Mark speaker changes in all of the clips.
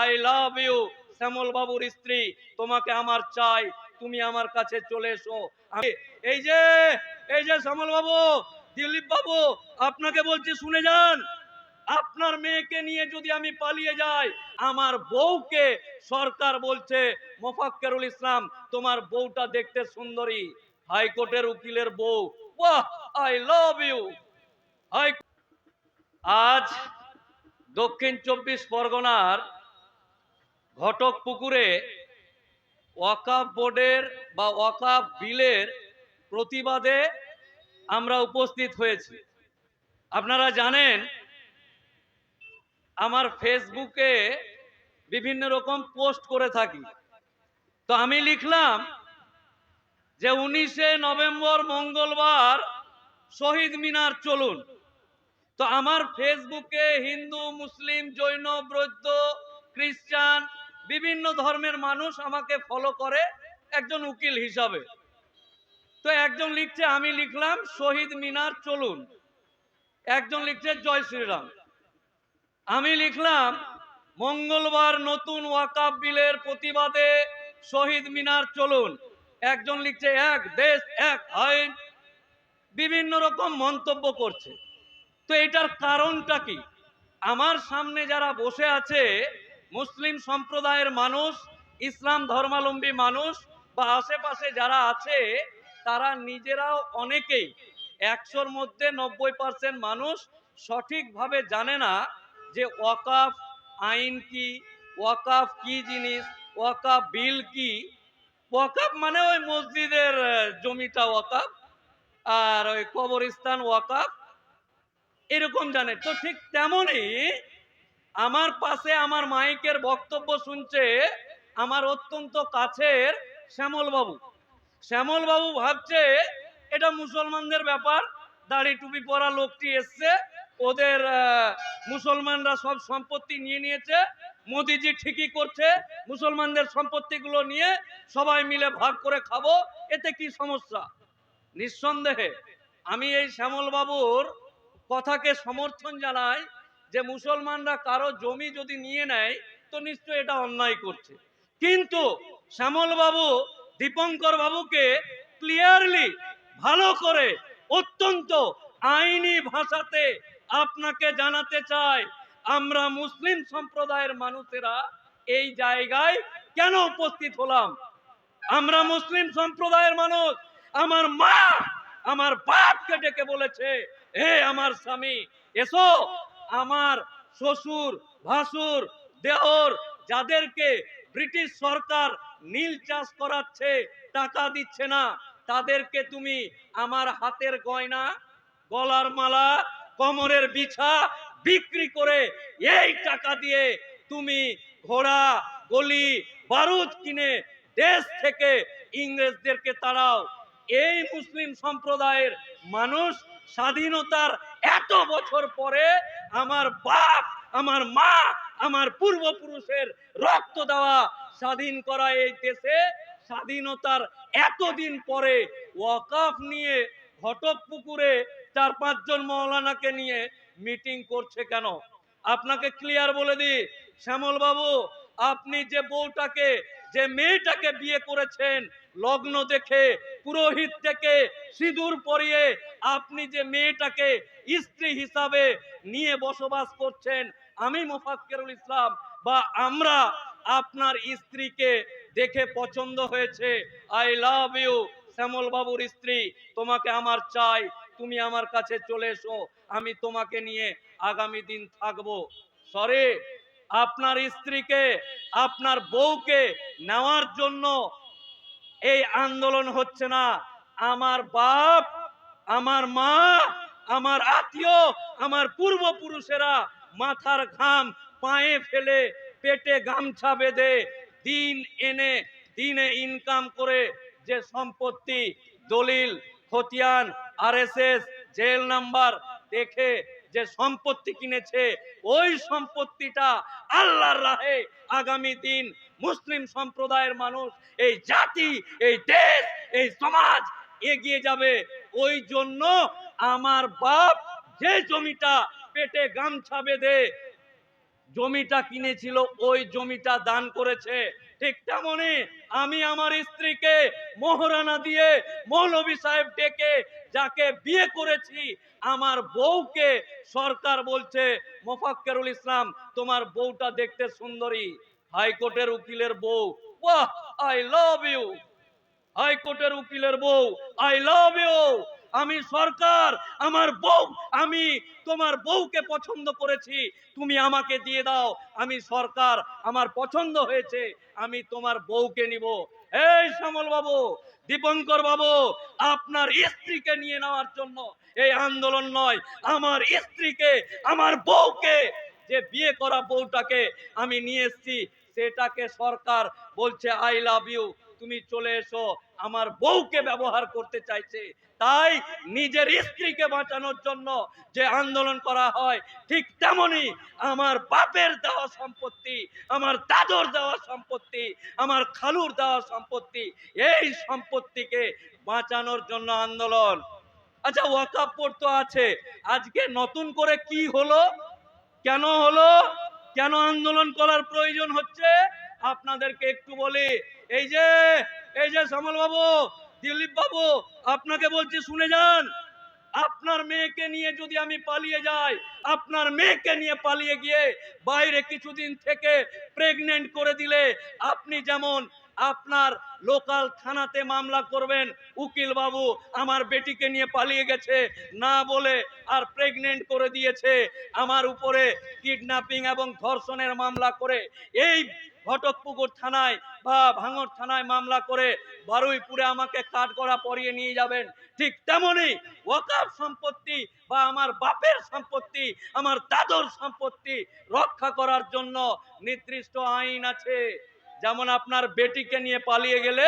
Speaker 1: I love you শ্যামল বাবুর স্ত্রী। তোমাকে আমার চাই, তুমি আমার কাছে চলে এসো। এই যে এই যে শ্যামল বাবু, দিলীপ বাবু, আপনাকে বলছি, শুনে যান। আপনার মেয়েকে নিয়ে যদি আমি পালিয়ে যাই, আমার বউকে সরকার বলছে, মোফাক্কেরুল ইসলাম, তোমার বউটা দেখতে সুন্দরী, হাইকোর্টের উকিলের বউ। বাহ আই লাভ ইউ আজ দক্ষিণ চব্বিশ পরগনার ঘটক পুকুরে ওয়াকাফ বোর্ডের বা ওয়াকাফ বিলের প্রতিবাদে আমরা উপস্থিত হয়েছি। আপনারা জানেন, আমার ফেসবুকে বিভিন্ন রকম পোস্ট করে থাকি। তো আমি লিখলাম যে উনিশে নভেম্বর মঙ্গলবার শহীদ মিনার চলুন। তো আমার ফেসবুকে হিন্দু, মুসলিম, জৈন, বৌদ্ধ, খ্রিস্টান বিভিন্ন ধর্মের মানুষ আমাকে ফলো করে একজন উকিল হিসাবে। তো একজন লিখছে, আমি লিখলাম, শহীদ মিনার চলুন। একজন লিখছে, জয় শ্রীরাম। আমি লিখলাম, মঙ্গলবার নতুন ওয়াকাব বিলের প্রতিবাদে শহীদ মিনার চলুন। একজন লিখছে, এক দেশ, এক আইন। বিভিন্ন রকম মন্তব্য করছে। তো এটার কারণটা কি? আমার সামনে যারা বসে আছে মুসলিম সম্প্রদায়ের মানুষ, ইসলাম ধর্মালম্বী মানুষ বা আশেপাশে যারা আছে, তারা নিজেরাও অনেকেই একশোর মধ্যে নব্বই পার্সেন্ট মানুষ সঠিকভাবে জানে না যে ওয়াকাফ আইন কি, ওয়াকাফ কি জিনিস, ওয়াকাফ বিল কি। ওয়াকাফ মানে ওই মসজিদের জমিটা ওয়াকাফ আর ওই কবরস্থান ওয়াকাফ। এরকম জানে। তো ঠিক তেমনই আমার পাশে আমার মাইকের বক্তব্য শুনছে আমার অত্যন্ত কাছের শ্যামল বাবু শ্যামল বাবু ভাবছে, এটা মুসলমানদের ব্যাপার, দাড়ি টুপি পরা লোকটি এসছে, ওদের মুসলমানরা সব সম্পত্তি নিয়ে নিয়েছে, মোদিজি ঠিকই করছে, মুসলমানদের সম্পত্তিগুলো নিয়ে সবাই মিলে ভাগ করে খাব, এতে কি সমস্যা? নিঃসন্দেহে, আমি এই শ্যামল বাবুর কথাকে সমর্থন জানাই যে মুসলমানরা কারও জমি যদি নিয়ে নেয়, তো নিশ্চয় এটা অন্যায় করছে। কিন্তু শ্যামল বাবু দীপঙ্কর বাবুকে ক্লিয়ারলি ভালো করে অত্যন্ত আইনি ভাষাতে আপনাকে জানাতে চাই, আমরা মুসলিম সম্প্রদায়ের মানুষেরা এই জায়গায় কেন উপস্থিত হলাম? আমরা মুসলিম সম্প্রদায়ের মানুষ, আমার মা আমার বাপকে ডেকে বলেছে, হে আমার স্বামী, এসো আমার শ্বশুর, ভাসুর দেওর যাদেরকে ব্রিটিশ সরকার নীল চাষ করাচ্ছে, টাকা দিচ্ছে না, তাদেরকে তুমি আমার হাতের গয়না, গলার মালা, কমরের বিছা বিক্রি করে এই টাকা দিয়ে তুমি ঘোড়া, গলি, বারুদ কিনে দেশ থেকে ইংরেজদেরকে তাড়াও। এই মুসলিম সম্প্রদায়ের মানুষ স্বাধীনতার এত বছর পরে আমার বাপ, আমার মা, আমার পূর্বপুরুষের রক্ত দেওয়া স্বাধীন করা এই দেশে স্বাধীনতার এতদিন পরে ওয়াকাফ নিয়ে ঘটক পুকুরে চার পাঁচজন মৌলানাকে নিয়ে মিটিং করছে কেন? আপনাকে ক্লিয়ার বলে দিই শ্যামল বাবু আপনি যে বউটাকে যে মেয়েটাকে বিয়ে করেছেন, লগ্ন দেখে, পুরোহিত থেকে সিঁদুর পরিয়ে আপনি যে মেয়েটাকে স্ত্রী হিসাবে নিয়ে বসবাস করছেন, আমি মোফাক্কেরুল ইসলাম বা আমরা আপনার স্ত্রীকে দেখে পছন্দ হয়েছে। আই লাভ ইউ শ্যামল বাবুর স্ত্রী, তোমাকে আমার চাই, তুমি আমার কাছে চলে এসো, আমি তোমাকে নিয়ে আগামী দিন থাকব। সরি! আপনার স্ত্রীকে, আপনার বউকে নেওয়ার জন্য এই আন্দোলন হচ্ছে না। আমার বাপ, আমার মা, আমার আত্মীয়, আমার পূর্বপুরুষেরা মাথার ঘাম পায়ে ফেলে পেটে গামছা বেঁধে দিন এনে, দিনে ইনকাম করে যে সম্পত্তি, দলিল, খতিয়ান আরএসএস জেল নাম্বার দেখে যে সম্পত্তি কিনেছে, ওই সম্পত্তিটা আল্লাহর রাহে আগামী দিন মুসলিম সম্প্রদায়ের মানুষ, এই জাতি, এই দেশ, এই সমাজ এগিয়ে যাবে। ওই জন্য আমার বাপ যে জমিটা পেটে গামছা বেঁধে জমিটা কিনেছিল, ওই জমিটা দান করেছে। ঠিক তেমনি আমি আমার স্ত্রীকে মোহরানা দিয়ে মৌলভী সাহেব ডেকে যাকে বিয়ে করেছি, আমার বউকে সরকার বলছে, মোফাক্কেরুল ইসলাম, তোমার বউটা দেখতে সুন্দরী। হাইকোর্টের উকিলের বউ। বাহ আই লাভ ইউ হাইকোর্টের উকিলের বউ। আই লাভ ইউ আমি সরকার, আমার বউ, আমি তোমার বউকে পছন্দ করেছি, তুমি আমাকে দিয়ে দাও, আমি সরকার, আমার পছন্দ হয়েছে, আমি তোমার বউকে নিব। এই শ্যামল বাবু দীপঙ্কর বাবু আপনার স্ত্রীকে নিয়ে নেওয়ার জন্য এই আন্দোলন নয়, আমার স্ত্রীকে, আমার বউকে, যে বিয়ে করা বউটাকে আমি নিয়ে এসেছি, সেটাকে সরকার বলছে আই লাভ ইউ তুমি চলে এসো, আমার বউকে ব্যবহার করতে চাইছে। তাই নিজের স্ত্রীকে বাঁচানোর জন্য যে আন্দোলন করা হয়, ঠিক তেমনি আমার বাপের দেওয়া সম্পত্তি, আমার দাদর দেওয়া সম্পত্তি, আমার খালুর দেওয়া সম্পত্তি, এই সম্পত্তিকে বাঁচানোর জন্য আন্দোলন। আচ্ছা ওয়াকাপ তো আছে। আজকে নতুন করে কি হলো? কেন হলো? কেন আন্দোলন করার প্রয়োজন হচ্ছে? আপনাদেরকে একটু বলি, এই যে এই যে শ্যামল বাবু দিলীপ বাবু আপনাকে বলছি শুনে যান। আপনার মেয়েকে নিয়ে যদি আমি পালিয়ে যাই, আপনার মেয়েকে নিয়ে পালিয়ে গিয়ে বাইরে কিছুদিন থেকে প্রেগনেন্ট করে দিলে আপনি যেমন আপনার লোকাল থানাতে মামলা করবেন উকিল বাবু আমার বেটিকে নিয়ে পালিয়ে গেছে, না বলে আর প্রেগনেন্ট করে দিয়েছে, আমার উপরে কিডন্যাপিং এবং ধর্ষণের মামলা করে, এই ঘটকপুকুর থানায় বা ভাঙর থানায় মামলা করে বারুইপুরে আমাকে কাঠগড়া পরিয়ে নিয়ে যাবেন। ঠিক তেমনি ওয়াকাফ সম্পত্তি বা আমার বাপের সম্পত্তি, আমার দাদর সম্পত্তি রক্ষা করার জন্য নির্দিষ্ট আইন আছে। যেমন আপনার বেটিকে নিয়ে পালিয়ে গেলে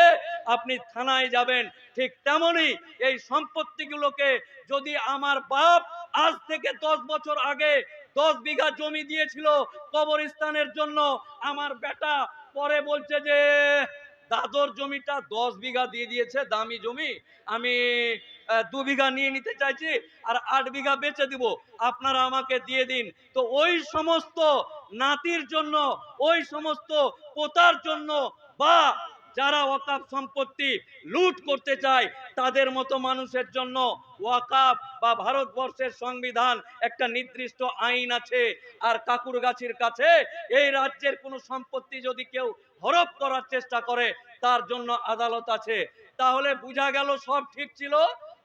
Speaker 1: আপনি থানায় যাবেন, ঠিক তেমনি এই সম্পত্তিগুলোকে যদি আমার বাপ আজ থেকে দশ বছর আগে দশ বিঘা জমি দিয়েছিল কবরস্থানের জন্য। আমার বেটা পরে বলছে যে, দাদর জমিটা দশ বিঘা দিয়ে দিয়েছে, দামি জমি। আমি দু বিঘা নিয়ে নিতে চাইছি আর আট বিঘা বেচে দিব। আপনারা আমাকে দিয়ে দিন। তো ওই সমস্ত নাতির জন্য, ওই সমস্ত পোতার জন্য বা যারা ওয়াকাফ সম্পত্তি লুট করতে চায়, তাদের মতো মানুষের জন্য ওয়াকাফ বা ভারতবর্ষের সংবিধান একটা নির্দিষ্ট আইন আছে। আর কাকুরগাছির কাছে এই রাজ্যের কোনো সম্পত্তি যদি কেউ হরপ করার চেষ্টা করে, তার জন্য আদালত আছে। তাহলে বোঝা গেল সব ঠিক ছিল?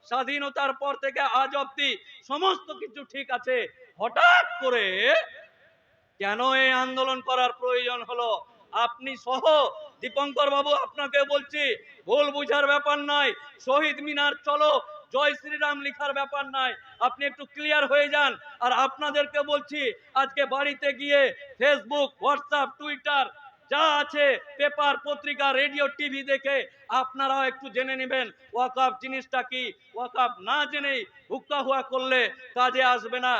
Speaker 1: স্বাধীনতার পর থেকে আজ অব্দি সমস্ত কিছু ঠিক আছে। হঠাৎ করে কেন এই আন্দোলন করার প্রয়োজন হলো? আপনি সহ দীপঙ্কর বাবু, আপনাকে বলছি, ভুল বুঝার ব্যাপার নাই শহীদ মিনার, চলো। জয় শ্রীরাম লিখার ব্যাপার নাই আপনি একটু ক্লিয়ার হয়ে যান। আর আপনাদেরকে বলছি, আজকে বাড়িতে গিয়ে ফেসবুক হোয়াটসঅ্যাপ টুইটার যা আছে, পেপার, পত্রিকা রেডিও টিভি দেখে আপনারাও একটু জেনে নেবেন ওয়াকাফ জিনিসটা কি? ওয়াকাফ না জেনেই হুক্কা হুয়া করলে কাজে আসবে না।